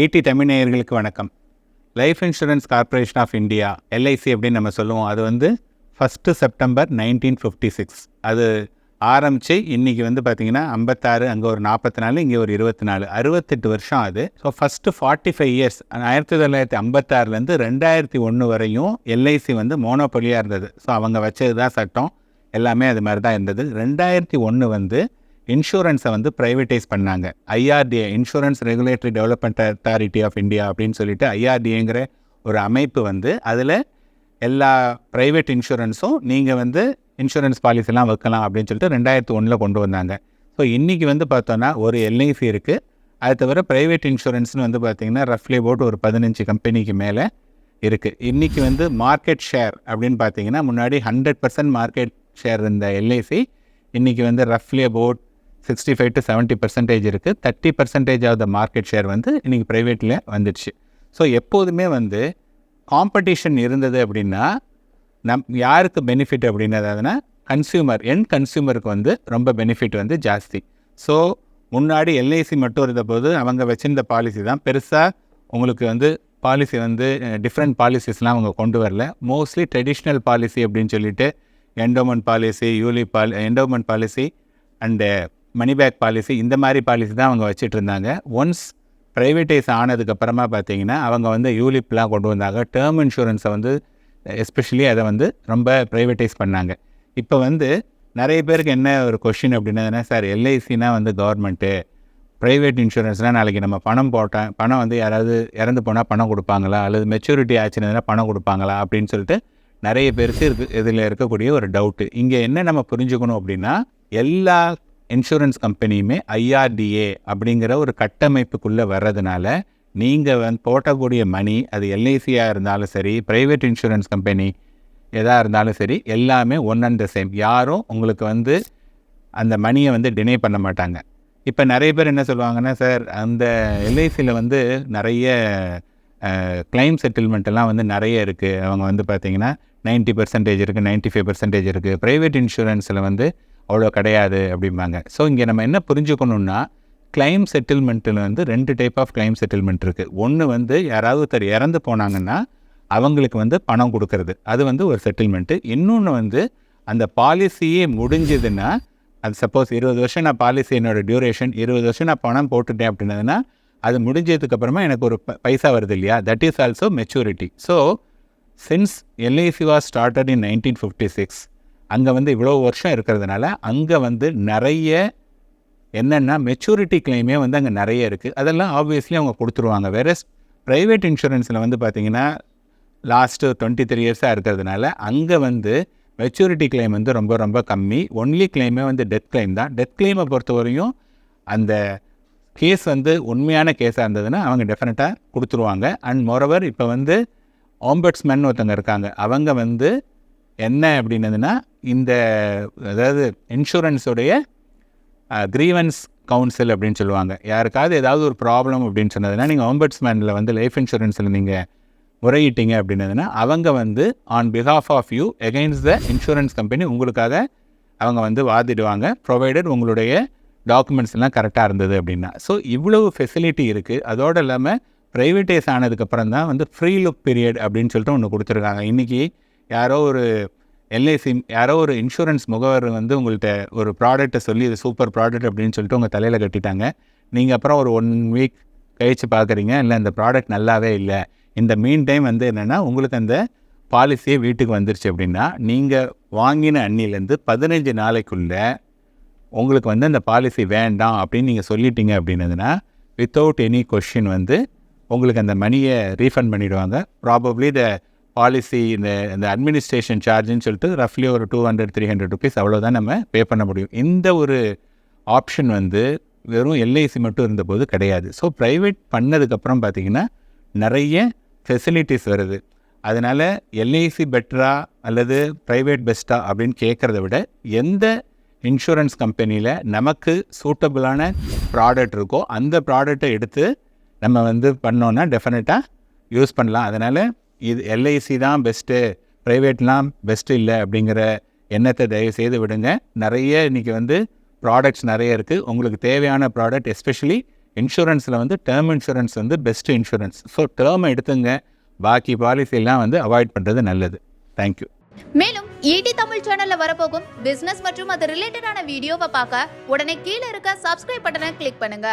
ஈட்டி தமிழ்நேயர்களுக்கு வணக்கம். Life insurance corporation of India LIC அப்படின்னு நம்ம சொல்லுவோம். அது வந்து first September nineteen fifty six அது ஆரம்பித்து இன்றைக்கி வந்து பார்த்திங்கன்னா ஐம்பத்தாறு அங்கே ஒரு நாற்பத்தி நாலு இங்கே ஒரு இருபத்தி நாலு அறுபத்தெட்டு வருஷம் அது so first forty five years ஆயிரத்தி தொள்ளாயிரத்தி ஐம்பத்தாறுலேருந்து ரெண்டாயிரத்தி ஒன்று வரையும் எல்ஐசி வந்து மோனோபொலியாக இருந்தது. ஸோ அவங்க வச்சது தான் சட்டம். எல்லாமே அது மாதிரி தான் இருந்தது. ரெண்டாயிரத்தி ஒன்று வந்து இன்சூரன்ஸை வந்து ப்ரைவேட்டைஸ் பண்ணாங்க. IRDA insurance regulatory development authority of India அப்படின்னு சொல்லிட்டு ஐஆர்டிஏங்கிற ஒரு அமைப்பு வந்து அதில் எல்லா ப்ரைவேட் இன்சூரன்ஸும் நீங்கள் வந்து இன்சூரன்ஸ் பாலிசிலாம் வைக்கலாம் அப்படின்னு சொல்லிட்டு ரெண்டாயிரத்து ஒன்றில் கொண்டு வந்தாங்க. ஸோ இன்றைக்கி வந்து பார்த்தோன்னா ஒரு எல்ஐசி இருக்குது அது தவிர ப்ரைவேட் இன்சூரன்ஸ்னு வந்து பார்த்திங்கன்னா ரஃப்லி போட் ஒரு பதினஞ்சு கம்பெனிக்கு மேலே இருக்குது இன்றைக்கி வந்து மார்க்கெட் ஷேர் அப்படின்னு பார்த்தீங்கன்னா முன்னாடி ஹண்ட்ரட் பர்சன்ட் மார்க்கெட் ஷேர் இருந்த எல்ஐசி இன்றைக்கி வந்து ரஃப்லி about sixty five to seventy percentage இருக்குது thirty percentage of the market share வந்து இன்றைக்கி ப்ரைவேட்டில் வந்துடுச்சு. ஸோ எப்போதுமே வந்து காம்படிஷன் இருந்தது அப்படின்னா நம் யாருக்கு பெனிஃபிட் அப்படின்னதுனா கன்சியூமர் என் கன்சியூமருக்கு வந்து ரொம்ப பெனிஃபிட் வந்து ஜாஸ்தி. ஸோ முன்னாடி எல்ஐசி மட்டும் இருந்தபோது அவங்க வச்சுருந்த பாலிசி தான். பெருசாக உங்களுக்கு வந்து பாலிசி வந்து டிஃப்ரெண்ட் பாலிசிஸ்லாம் அவங்க கொண்டு வரல. மோஸ்ட்லி ட்ரெடிஷ்னல் பாலிசி அப்படின்னு சொல்லிட்டு endowment policy ULIP endowment policy and money back policy இந்த மாதிரி பாலிசி தான் அவங்க வச்சுட்டு இருந்தாங்க ஒன்ஸ் ப்ரைவேட்டைஸ் ஆனதுக்கப்புறமா பார்த்தீங்கன்னா அவங்க வந்து யூலிப்லாம் கொண்டு வந்தாங்க. டேர்ம் இன்சூரன்ஸை வந்து எஸ்பெஷலி அதை வந்து ரொம்ப ப்ரைவேட்டைஸ் பண்ணாங்க. இப்போ வந்து நிறைய பேருக்கு என்ன ஒரு கொஷின் அப்படின்னா சார் எல்ஐசினா வந்து கவர்மெண்ட்டு ப்ரைவேட் இன்சூரன்ஸ்னால் நாளைக்கு நம்ம பணம் போட்டேன் பணம் வந்து யாராவது இறந்து போனால் பணம் கொடுப்பாங்களா? அல்லது மெச்சூரிட்டி ஆச்சுன்னா பணம் கொடுப்பாங்களா? அப்படின்னு சொல்லிட்டு நிறைய பேருக்கு இருக்கு இதில் இருக்கக்கூடிய ஒரு டவுட்டு இங்கே என்ன நம்ம புரிஞ்சுக்கணும் அப்படின்னா எல்லா இன்சூரன்ஸ் கம்பெனியுமே ஐஆர்டிஏ அப்படிங்கிற ஒரு கட்டமைப்புக்குள்ளே வர்றதுனால நீங்கள் வந்து போட்டக்கூடிய மணி அது எல்ஐசியாக இருந்தாலும் சரி ப்ரைவேட் இன்சூரன்ஸ் கம்பெனி எதாக இருந்தாலும் சரி எல்லாமே ஒன் அண்ட் த சேம். யாரும் உங்களுக்கு வந்து அந்த மணியை வந்து டினை பண்ண மாட்டாங்க. இப்போ நிறைய பேர் என்ன சொல்லுவாங்கன்னா சார் அந்த எல்ஐசியில் வந்து நிறைய கிளைம் செட்டில்மெண்ட்டெல்லாம் வந்து நிறைய இருக்குது அவங்க வந்து பார்த்தீங்கன்னா நைன்ட்டி பர்சன்டேஜ் இருக்குது நைன்ட்டி ஃபைவ் பர்சன்டேஜ் இருக்குது ப்ரைவேட் இன்சூரன்ஸில் வந்து அவ்வளோ கிடையாது அப்படிம்பாங்க. ஸோ இங்கே நம்ம என்ன புரிஞ்சுக்கணுன்னா கிளைம் செட்டில்மெண்ட்டில் வந்து ரெண்டு டைப் ஆஃப் கிளைம் செட்டில்மெண்ட் இருக்குது ஒன்று வந்து யாராவது ஒருத்தர் இறந்து போனாங்கன்னா அவங்களுக்கு வந்து பணம் கொடுக்கறது. அது வந்து ஒரு செட்டில்மெண்ட்டு இன்னொன்று வந்து அந்த பாலிசியே முடிஞ்சதுன்னா அது சப்போஸ் இருபது வருஷம் நான் பாலிசி என்னோடய டியூரேஷன் இருபது வருஷம் நான் பணம் போட்டுட்டேன் அப்படின்னதுன்னா அது முடிஞ்சதுக்கு அப்புறமா எனக்கு ஒரு ப- பைசா வருது இல்லையா? That is also maturity so since LIC was started in nineteen fifty six அங்கே வந்து இவ்வளோ வருஷம் இருக்கிறதுனால அங்கே வந்து நிறைய என்னென்னா மெச்சூரிட்டி கிளைமே வந்து அங்கே நிறைய இருக்குது அதெல்லாம் ஆப்வியஸ்லி அவங்க கொடுத்துருவாங்க. வேற ப்ரைவேட் இன்சூரன்ஸில் வந்து பார்த்திங்கன்னா லாஸ்ட்டு டுவெண்ட்டி த்ரீ இயர்ஸாக இருக்கிறதுனால அங்கே வந்து மெச்சூரிட்டி கிளைம் வந்து ரொம்ப ரொம்ப கம்மி. ஒன்லி கிளைமே வந்து டெத் கிளைம் தான். டெத் கிளைமை பொறுத்தவரையும் அந்த கேஸ் வந்து உண்மையான கேஸாக இருந்ததுன்னா அவங்க டெஃபினட்டாக கொடுத்துருவாங்க. அண்ட் மோரோவர் இப்போ வந்து ஆம்பட்ஸ்மேன் ஒருத்தவங்க இருக்காங்க. அவங்க வந்து என்ன அப்படின்னதுன்னா இந்த அதாவது இன்சூரன்ஸுடைய க்ரீவன்ஸ் கவுன்சில் அப்படின்னு சொல்லுவாங்க. யாருக்காவது ஏதாவது ஒரு ப்ராப்ளம் அப்படின்னு சொன்னதுன்னா நீங்கள் ஆம்பட்ஸ்மேனில் வந்து லைஃப் இன்சூரன்ஸில் நீங்கள் முறையிட்டீங்க அப்படின்னதுன்னா அவங்க வந்து on behalf of you against the insurance company உங்களுக்காக அவங்க வந்து வாதிடுவாங்க. ப்ரொவைடட் உங்களுடைய டாக்குமெண்ட்ஸ் எல்லாம் கரெக்டாக இருந்தது அப்படின்னா. ஸோ இவ்வளவு ஃபெசிலிட்டி இருக்குது அதோடு இல்லாமல் ப்ரைவேட்டைஸ் ஆனதுக்கப்புறம் தான் வந்து ஃப்ரீ லுக் பீரியட் அப்படின்னு சொல்லிட்டு ஒன்று கொடுத்துருக்காங்க. இன்றைக்கி யாரோ ஒரு எல்ஐசி யாரோ ஒரு இன்சூரன்ஸ் முகவர் வந்து உங்கள்கிட்ட ஒரு ப்ராடக்ட்டை சொல்லி இது சூப்பர் ப்ராடக்ட் அப்படின்னு சொல்லிட்டு உங்கள் தலையில் கட்டிட்டாங்க. நீங்கள் அப்புறம் ஒரு ஒன் வீக் கழித்து பார்க்குறீங்க இல்லை இந்த ப்ராடக்ட் நல்லாவே இல்லை. இந்த மீன் டைம் வந்து என்னென்னா உங்களுக்கு அந்த பாலிசியே வீட்டுக்கு வந்துருச்சு அப்படின்னா நீங்கள் வாங்கின அன்னிலேருந்து பதினஞ்சு நாளைக்குள்ளே உங்களுக்கு வந்து அந்த பாலிசி வேண்டாம் அப்படின்னு நீங்கள் சொல்லிட்டீங்க அப்படின்னதுன்னா வித்தவுட் எனி கொஷின் வந்து உங்களுக்கு அந்த மணியை ரீஃபண்ட் பண்ணிவிடுவாங்க ப்ராபப்ளி த பாலிசி இந்த இந்த அட்மினிஸ்ட்ரேஷன் சார்ஜ்னு சொல்லிட்டு ரஃப்லி ஒரு two hundred three hundred rupees அவ்வளோதான் நம்ம பே பண்ண முடியும். இந்த ஒரு ஆப்ஷன் வந்து வெறும் எல்ஐசி மட்டும் இருந்தபோது கிடையாது. ஸோ ப்ரைவேட் பண்ணதுக்கப்புறம் பார்த்தீங்கன்னா நிறைய ஃபெசிலிட்டிஸ் வருது. அதனால் எல்ஐசி பெட்டரா அல்லது ப்ரைவேட் பெஸ்ட்டா அப்படின்னு கேட்குறத விட எந்த இன்சூரன்ஸ் கம்பெனியில் நமக்கு சூட்டபிளான ப்ராடக்ட் இருக்கோ அந்த ப்ராடக்ட்டை எடுத்து நம்ம வந்து பண்ணோன்னா டெஃபினட்டாக யூஸ் பண்ணலாம். அதனால் இது எல்ஐசி தான் பெஸ்ட்டு ப்ரைவேட்லாம் பெஸ்ட்டு இல்லை அப்படிங்கிற எண்ணத்தை தயவு செய்து விடுங்க. நிறைய இன்றைக்கி வந்து ப்ராடக்ட்ஸ் நிறைய இருக்குது உங்களுக்கு தேவையான ப்ராடக்ட் எஸ்பெஷலி இன்சூரன்ஸில் வந்து டேர்ம் இன்சூரன்ஸ் வந்து பெஸ்ட்டு இன்சூரன்ஸ் ஸோ டேர்மை எடுத்துங்க. பாக்கி பாலிசிலாம் வந்து அவாய்ட் பண்ணுறது நல்லது. தேங்க்யூ மேலும் ஈடி தமிழ் சேனல்ல வரப்போகும் பிசினஸ் மற்றும் அது ரிலேட்டடான வீடியோவை பார்க்க உடனே கீழே இருக்க சப்ஸ்கிரைப் பட்டனை கிளிக் பண்ணுங்க.